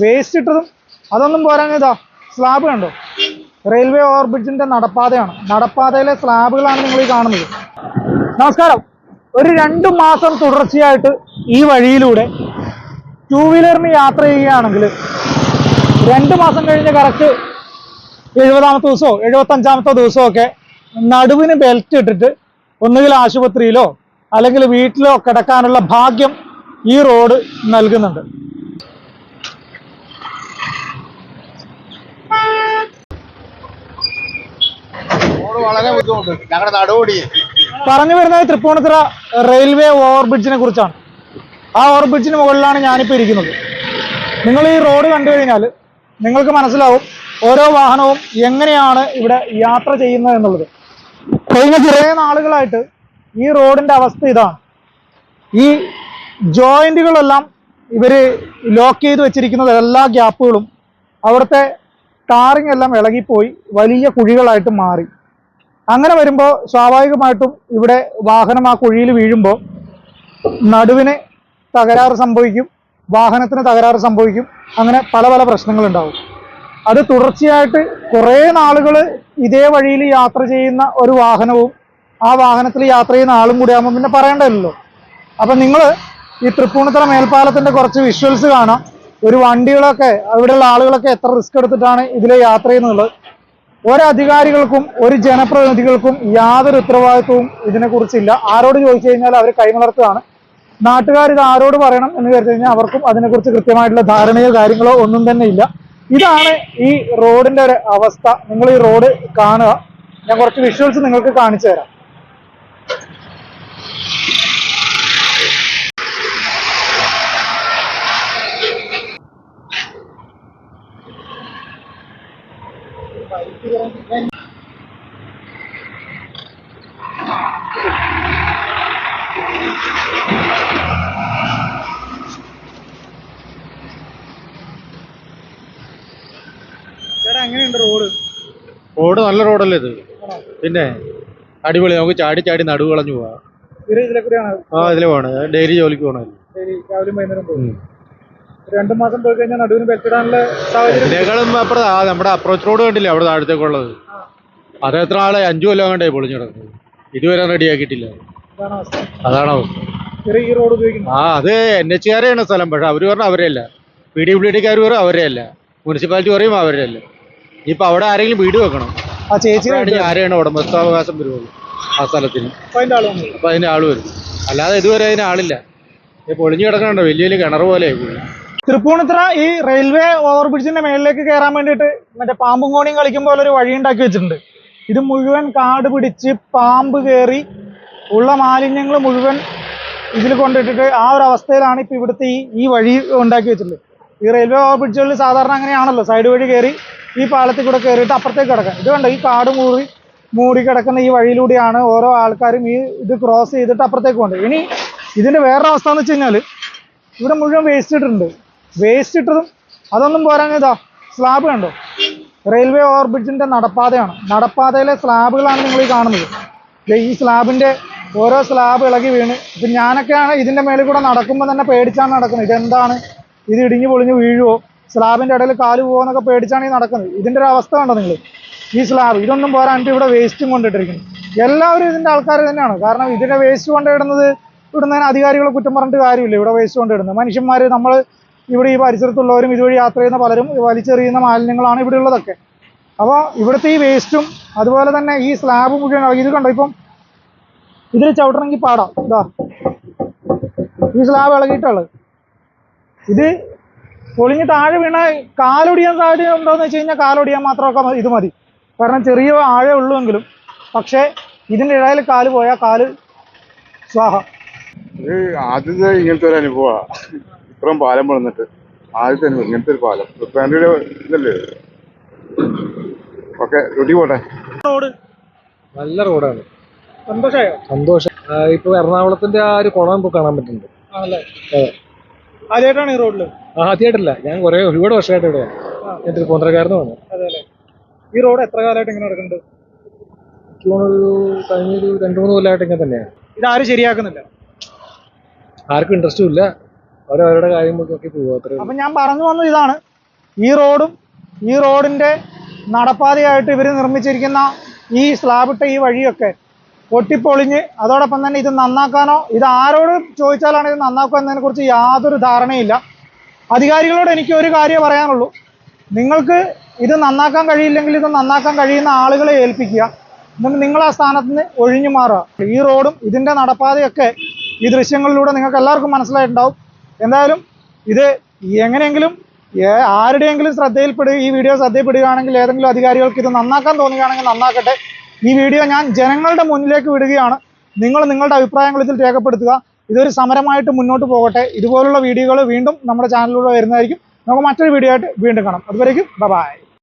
Waste ഇട്ടതും അതൊന്നും പോരാൻ ഇതാ സ്ലാബ് കണ്ടോ? റെയിൽവേ ഓവർബ്രിഡ്ജിന്റെ നടപ്പാതയാണ്. നടപ്പാതയിലെ സ്ലാബുകളാണ് നിങ്ങൾ ഈ കാണുന്നത്. നമസ്കാരം. ഒരു രണ്ട് മാസം തുടർച്ചയായിട്ട് ഈ വഴിയിലൂടെ ടൂ വീലറിന് യാത്ര ചെയ്യുകയാണെങ്കിൽ രണ്ട് മാസം കഴിഞ്ഞ് കറക്റ്റ് എഴുപതാമത്തെ ദിവസമോ എഴുപത്തഞ്ചാമത്തെ ദിവസമോ ഒക്കെ നടുവിന് ബെൽറ്റ് ഇട്ടിട്ട് ഒന്നുകിൽ ആശുപത്രിയിലോ അല്ലെങ്കിൽ വീട്ടിലോ കിടക്കാനുള്ള ഭാഗ്യം ഈ റോഡ് നൽകുന്നുണ്ട് റോഡ് വളരെ ബുദ്ധിമുട്ട്. ഞങ്ങളുടെ നടപടി പറഞ്ഞു വരുന്നത് തൃപ്പൂണിത്തുറ റെയിൽവേ ഓവർബ്രിഡ്ജിനെ കുറിച്ചാണ്. ആ ഓവർബ്രിഡ്ജിന് മുകളിലാണ് ഞാനിപ്പോൾ ഇരിക്കുന്നത്. നിങ്ങൾ ഈ റോഡ് കണ്ടു കഴിഞ്ഞാൽ നിങ്ങൾക്ക് മനസ്സിലാവും ഓരോ വാഹനവും എങ്ങനെയാണ് ഇവിടെ യാത്ര ചെയ്യുന്നത് എന്നുള്ളത്. കഴിഞ്ഞ കുറേ നാളുകളായിട്ട് ഈ റോഡിന്റെ അവസ്ഥ ഇതാണ്. ഈ ജോയിന്റുകളെല്ലാം ഇവർ ലോക്ക് ചെയ്ത് വെച്ചിരിക്കുന്നത് എല്ലാ ഗ്യാപ്പുകളും അവിടുത്തെ ടാറിങ് എല്ലാം ഇളകിപ്പോയി വലിയ കുഴികളായിട്ട് മാറി. അങ്ങനെ വരുമ്പോൾ സ്വാഭാവികമായിട്ടും ഇവിടെ വാഹനം ആ കുഴിയിൽ വീഴുമ്പോൾ നടുവിന് തകരാറ് സംഭവിക്കും വാഹനത്തിന് തകരാറ് സംഭവിക്കും അങ്ങനെ പല പല പ്രശ്നങ്ങളുണ്ടാവും. അത് തുടർച്ചയായിട്ട് കുറേ നാളുകൾ ഇതേ വഴിയിൽ യാത്ര ചെയ്യുന്ന ഒരു വാഹനവും ആ വാഹനത്തിൽ യാത്ര ചെയ്യുന്ന ആളും കൂടി ആകുമ്പോൾ പിന്നെ പറയേണ്ടതല്ലോ അപ്പം നിങ്ങൾ ഈ തൃപ്പൂണിത്തറ മേൽപ്പാലത്തിന്റെ കുറച്ച് വിഷ്വൽസ് കാണാം. ഒരു വണ്ടികളൊക്കെ അവിടെയുള്ള ആളുകളൊക്കെ എത്ര റിസ്ക് എടുത്തിട്ടാണ് ഇതിലെ യാത്ര ചെയ്യുന്നുള്ളത് ഒരധികാരികൾക്കും ഒരു ജനപ്രതിനിധികൾക്കും യാതൊരു ഉത്തരവാദിത്വവും ഇതിനെക്കുറിച്ചില്ല. ആരോട് ചോദിച്ചു കഴിഞ്ഞാൽ അവർ കൈമലർത്തുകയാണ്. നാട്ടുകാർ ഇത് ആരോട് പറയണം എന്ന് കരുതി കഴിഞ്ഞാൽ അവർക്കും അതിനെക്കുറിച്ച് കൃത്യമായിട്ടുള്ള ധാരണയോ കാര്യങ്ങളോ ഒന്നും തന്നെ ഇല്ല. ഇതാണ് ഈ റോഡിന്റെ ഒരു അവസ്ഥ. നിങ്ങൾ ഈ റോഡ് കാണുക. ഞാൻ കുറച്ച് വിഷ്വൽസ് നിങ്ങൾക്ക് കാണിച്ചു തരാം. റോഡ്? നല്ല റോഡല്ലേ ഇത്? പിന്നെ അടിപൊളി നമുക്ക് ചാടി ചാടി നടുവ് കളഞ്ഞു പോവാം. ആ ഇതിലെ പോകണം ഡെയിലി ജോലിക്ക് പോകണമല്ലോ ഡെയിലി രാവിലെയും വൈകുന്നേരം പോകും രണ്ടു മാസം പോയി കഴിഞ്ഞാൽ നടുവിന് ബെൽറ്റിടാനുള്ള സാഹചര്യം അപ്പുറം ആ നമ്മുടെ അപ്രോച്ച് റോഡ് കണ്ടില്ലേ അവിടെ താഴത്തേക്കുള്ളത് അത് എത്ര ആളെ? അഞ്ചു കൊല്ലം കണ്ടേ പൊളിഞ്ഞു കിടക്കുന്നത് ഇതുവരെ റെഡിയാക്കിയിട്ടില്ല അതാണോ അതാണ് അവസ്ഥ. ഈ റോഡ് ഉപയോഗിക്കുന്നത് ആ അത് എൻ എച്ച് കാരെയാണ് സ്ഥലം. പക്ഷെ അവർ പറഞ്ഞ അവരെ അല്ല. പി ഡി ഡി കാർ പറയും അവരെ അല്ല. മുനിസിപ്പാലിറ്റി പറയും അവരെ അല്ല. ഇനിയിപ്പോൾ അവിടെ ആരെങ്കിലും വീട് വെക്കണം. ആ ചേച്ചി ആരെയാണ് ഉടമസ്ഥാവകാശം വരുള്ളൂ ആ സ്ഥലത്തിന്. അപ്പൊ അതിന്റെ ആൾ വരും. അല്ലാതെ ഇതുവരെ അതിന് ആളില്ല. പൊളിഞ്ഞു കിടക്കണുണ്ടോ? വലിയ വലിയ കിണർ പോലെ തൃപ്പൂണിത്തുറ ഈ റെയിൽവേ ഓവർബ്രിഡ്ജിന്റെ മേളിലേക്ക് കയറാൻ വേണ്ടിയിട്ട് മറ്റേ പാമ്പും കോണിയും കളിക്കും പോലെ ഒരു വഴി ഉണ്ടാക്കി വെച്ചിട്ടുണ്ട്. ഇത് മുഴുവൻ കാട് പിടിച്ച് പാമ്പ് കയറി ഉള്ള മാലിന്യങ്ങൾ മുഴുവൻ ഇതിൽ കൊണ്ടിട്ടിട്ട് ആ ഒരു അവസ്ഥയിലാണ് ഇപ്പൊ ഇവിടുത്തെ ഈ ഈ വഴി ഉണ്ടാക്കി വെച്ചിട്ടുള്ളത്. ഈ റെയിൽവേ ഓവർബ്രിഡ്ജുകളിൽ സാധാരണ അങ്ങനെയാണല്ലോ. സൈഡ് വഴി കയറി ഈ പാലത്തിൽ കൂടെ കയറിയിട്ട് അപ്പുറത്തേക്ക് കിടക്കാം ഇത് കണ്ടോ? ഈ കാട് മൂറി മൂടി കിടക്കുന്ന ഈ വഴിയിലൂടെയാണ് ഓരോ ആൾക്കാരും ഈ ഇത് ക്രോസ് ചെയ്തിട്ട് അപ്പുറത്തേക്ക് കൊണ്ട് ഇനി ഇതിന്റെ വേറൊരു അവസ്ഥ എന്ന് വെച്ച് കഴിഞ്ഞാൽ ഇവിടെ മുഴുവൻ വേസ്റ്റ് ഇട്ടിട്ടുണ്ട്. വേസ്റ്റ് ഇട്ടതും അതൊന്നും പോരാൻ ഇതാ സ്ലാബ് കണ്ടോ? റെയിൽവേ ഓവർബ്രിഡ്ജിന്റെ നടപ്പാതയാണ്. നടപ്പാതയിലെ സ്ലാബുകളാണ് നിങ്ങൾ ഈ കാണുന്നത് ഈ സ്ലാബിന്റെ ഓരോ സ്ലാബ് ഇളകി വീണ്. ഇപ്പൊ ഞാനൊക്കെയാണ് ഇതിന്റെ മേളിൽ കൂടെ നടക്കുമ്പോൾ തന്നെ പേടിച്ചാണ് നടക്കുന്നത്. ഇതെന്താണ്? ഇത് ഇടിഞ്ഞു പൊളിഞ്ഞു വീഴുമോ സ്ലാബിന്റെ ഇടയിൽ കാൽ പോകുമെന്നൊക്കെ പേടിച്ചാണ് ഈ നടക്കുന്നത്. ഇതിന്റെ ഒരു അവസ്ഥ കണ്ടോ നിങ്ങൾ? ഈ സ്ലാബ് ഇതൊന്നും പോരാണ്ട് ഇവിടെ വേസ്റ്റും കൊണ്ടിട്ടിരിക്കുന്നു. എല്ലാവരും ഇതിന്റെ ആൾക്കാർ തന്നെയാണ്. കാരണം ഇതിന്റെ വേസ്റ്റ് കൊണ്ടിടുന്നത് ഇവിടുന്ന് അധികാരികളെ കുറ്റം പറഞ്ഞിട്ട് കാര്യമില്ല. ഇവിടെ വേസ്റ്റ് കൊണ്ടിടുന്നത് മനുഷ്യന്മാർ നമ്മൾ ഇവിടെ ഈ പരിസരത്തുള്ളവരും ഇതുവഴി യാത്ര ചെയ്യുന്ന പലരും വലിച്ചെറിയുന്ന മാലിന്യങ്ങളാണ് ഇവിടെ ഉള്ളതൊക്കെ അപ്പോൾ ഇവിടുത്തെ ഈ വേസ്റ്റും അതുപോലെ തന്നെ ഈ സ്ലാബ് മുഴുവൻ. ഇത് കണ്ടോ ഇപ്പം? ഇതിൽ ചവിട്ടണമെങ്കിൽ പാടാം. ഇതാ. ഈ സ്ലാബ് ഇളകിയിട്ടുള്ളത്. ഇത് പൊളിഞ്ഞ് താഴെ വീണ കാലൊടിയാൻ സാധ്യത ഉണ്ടോയെന്ന് വെച്ച് കഴിഞ്ഞാൽ കാലൊടിയാൻ മാത്രമൊക്കെ മതി- ഇത് മതി. കാരണം ചെറിയ ആഴേ ഉള്ളുവെങ്കിലും പക്ഷേ ഇതിന്റെ ഇടയിൽ കാൽ പോയാൽ കാൽ സ്വാഹ. ഇങ്ങനത്തെ ഒരു അനുഭവമാണ് ഇത്രയും പാലം പണിതിട്ട് ആദ്യത്തെ ഇങ്ങനത്തെ ഒരു പാലം. ഫാമിലിയുടെ ഇതല്ലേ? ഓക്കെ ഡ്യൂട്ടി പോട്ടെ. റോഡ്? നല്ല റോഡാണ്. സന്തോഷമായോ സന്തോഷം. ഇപ്പൊ എറണാകുളത്തിന്റെ ആ ഒരു കുളം ഇപ്പൊ കാണാൻ പറ്റുന്നുണ്ട്. ആണല്ലേ? ആദ്യമായിട്ടാണ് ഈ റോഡിൽ ആ, ആദ്യമായിട്ടല്ല. ഞാൻ കുറെ ഒരുപാട് വർഷമായിട്ട് ഇവിടെയാണ് ഞാൻ അല്ലേ ഈ റോഡ് എത്ര കാലമായിട്ട് ഇങ്ങനെ നടക്കുന്നുണ്ട്? എനിക്ക് കഴിഞ്ഞൊരു രണ്ടു മൂന്ന് കൊല്ലമായിട്ട് ഇങ്ങനെ തന്നെയാണ്. ഇതാരും ശരിയാക്കുന്നില്ല. ആർക്കും ഇൻട്രസ്റ്റും ഇല്ല. അവരവരുടെ കാര്യം നോക്കി ഉള്ളൂ. അപ്പൊ ഞാൻ പറഞ്ഞു വന്നത് ഇതാണ്. ഈ റോഡും ഈ റോഡിന്റെ നടപ്പാതയായിട്ട് ഇവർ നിർമ്മിച്ചിരിക്കുന്ന ഈ സ്ലാബിട്ട ഈ വഴിയൊക്കെ പൊട്ടിപ്പൊളിഞ്ഞ് അതോടൊപ്പം തന്നെ ഇത് നന്നാക്കാനോ ഇത് ആരോട് ചോദിച്ചാലാണ് ഇത് നന്നാക്കുക എന്നതിനെ കുറിച്ച് യാതൊരു ധാരണയില്ല. അധികാരികളോട് എനിക്ക് ഒരു കാര്യമേ പറയാനുള്ളൂ. നിങ്ങൾക്ക് ഇത് നന്നാക്കാൻ കഴിയില്ലെങ്കിൽ ഇത് നന്നാക്കാൻ കഴിയുന്ന ആളുകളെ ഏൽപ്പിക്കുക. എന്നിട്ട് നിങ്ങൾ ആ സ്ഥാനത്ത് നിന്ന് ഒഴിഞ്ഞു മാറുക. ഈ റോഡും ഇതിന്റെ നടപ്പാതയൊക്കെ ഈ ദൃശ്യങ്ങളിലൂടെ നിങ്ങൾക്ക് എല്ലാവർക്കും മനസ്സിലായിട്ടുണ്ടാവും. എന്തായാലും ഇത് എങ്ങനെയെങ്കിലും ആരുടെയെങ്കിലും ശ്രദ്ധയിൽപ്പെടുക ഈ വീഡിയോ ശ്രദ്ധയിൽപ്പെടുകയാണെങ്കിൽ ഏതെങ്കിലും അധികാരികൾക്ക് ഇത് നന്നാക്കാൻ തോന്നുകയാണെങ്കിൽ നന്നാക്കട്ടെ. ഈ വീഡിയോ ഞാൻ ജനങ്ങളുടെ മുന്നിലേക്ക് വിടുകയാണ്. നിങ്ങൾ നിങ്ങളുടെ അഭിപ്രായങ്ങൾ ഇതിൽ രേഖപ്പെടുത്തുക. ഇതൊരു സമരമായിട്ട് മുന്നോട്ട് പോകട്ടെ. ഇതുപോലുള്ള വീഡിയോകൾ വീണ്ടും നമ്മുടെ ചാനലിലൂടെ വരുന്നതായിരിക്കും. നമുക്ക് മറ്റൊരു വീഡിയോ ആയിട്ട് വീണ്ടും കാണാം. അതുവരേക്കും ബൈ